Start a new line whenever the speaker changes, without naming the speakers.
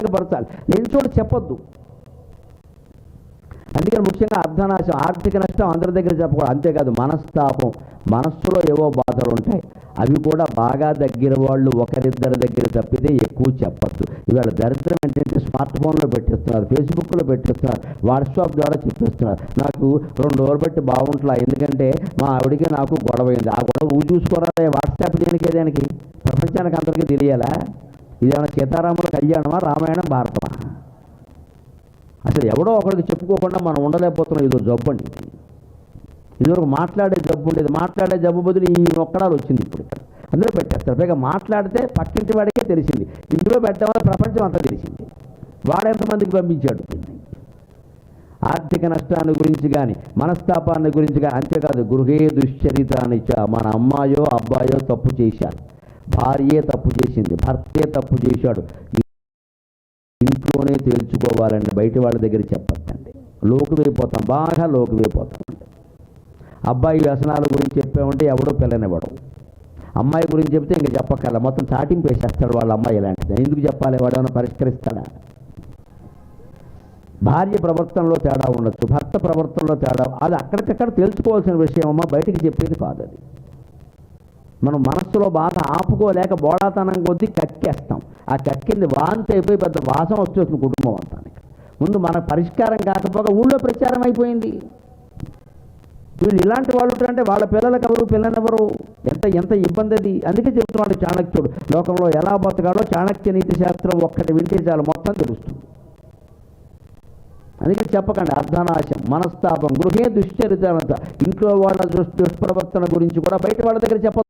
బయటపరచాలి లేని చోట చెప్పొద్దు. అందుకని ముఖ్యంగా అర్ధనాశం ఆర్థిక నష్టం అందరి దగ్గర చెప్పకూడదు. అంతేకాదు మనస్తాపం మనస్సులో ఏవో బాధలు ఉంటాయి. అవి కూడా బాగా దగ్గర వాళ్ళు ఒకరిద్దరి దగ్గర తప్పితే ఎక్కువ చెప్పద్దు. ఇవాళ దరిద్రం ఏంటంటే స్మార్ట్ ఫోన్లో పెట్టేస్తున్నారు ఫేస్బుక్లో పెట్టేస్తున్నారు వాట్సాప్ ద్వారా చెప్పేస్తున్నారు. నాకు రెండు రోజులు పెట్టి బాగుంటున్నా ఎందుకంటే మా ఆవిడికి నాకు గొడవ అయింది. ఆ గొడవ నువ్వు చూసుకోరా? వాట్సాప్ దేనికి దేనికి? ప్రపంచానికి అందరికీ తెలియాలా? ఇదేమైనా సీతారాముల కళ్యాణమా రామాయణం భారతమా? అసలు ఎవడో ఒకరికి చెప్పుకోకుండా మనం ఉండలేకపోతున్నాం ఇదో జబ్బు అండి ఇదివరకు మాట్లాడే జబ్బు ఉండేది. మాట్లాడే జబ్బు బదులు ఈ నొక్కడాలు వచ్చింది ఇప్పుడు ఇక్కడ. అందులో పెట్టేస్తారు. పైగా మాట్లాడితే పక్కింటి వాడికే తెలిసింది. ఇందులో పెట్టడం ప్రపంచం అంతా తెలిసింది. వాడెంతమందికి పంపించాడు? ఆర్థిక నష్టాన్ని గురించి కానీ మనస్తాపాన్ని గురించి కానీ అంతేకాదు గృహే దుశ్చరితాన్ని చ మన అమ్మాయో అబ్బాయో తప్పు చేశారు. భార్యే తప్పు చేసింది భర్తే తప్పు చేశాడు. ఇంట్లోనే తేల్చుకోవాలని బయట వాళ్ళ దగ్గర చెప్పద్దండి. లోకు బాగా లోకు వేయిపోతాం అబ్బాయి వ్యసనాల గురించి చెప్పామంటే ఎవడో పిల్లనివ్వడం. అమ్మాయి గురించి చెప్తే ఇంక చెప్పక్కర్ల. మొత్తం చాటింపు వేసేస్తాడు వాళ్ళ అమ్మాయి ఇలాంటిది. ఎందుకు చెప్పాలి? వాడు పరిష్కరిస్తాడా? భార్య ప్రవర్తనలో తేడా ఉండొచ్చు భర్త ప్రవర్తనలో తేడా. అది అక్కడికక్కడ తెలుసుకోవాల్సిన విషయం అమ్మా బయటికి చెప్పేది కాదు అది మనం మనస్సులో బాధ ఆపుకోలేక బోడాతనం కొద్దీ కక్కేస్తాం. ఆ కక్కింది వాంతి అయిపోయి పెద్ద వాసన వచ్చేస్తుంది కుటుంబం అంతానికి ముందు మన పరిష్కారం కాకపోగా ఊళ్ళో ప్రచారం అయిపోయింది. వీళ్ళు ఇలాంటి వాళ్ళు ఉంటారంటే వాళ్ళ పిల్లలకు ఎవరు పిల్లనెవరు ఎంత ఎంత ఇబ్బంది అది? అందుకే చెప్తున్నాడు చాణక్యుడు. లోకంలో ఎలా బతకాలో చాణక్య నీతి శాస్త్రం ఒక్కటి వింటే చాలు మొత్తం తెలుస్తుంది. అందుకే చెప్పకండి అర్ధనాశం మనస్తాపం గృహే దుశ్చరిత ఇంట్లో వాళ్ళ దుష్ దుష్ప్రవర్తన గురించి కూడా బయట వాళ్ళ దగ్గర చెప్ప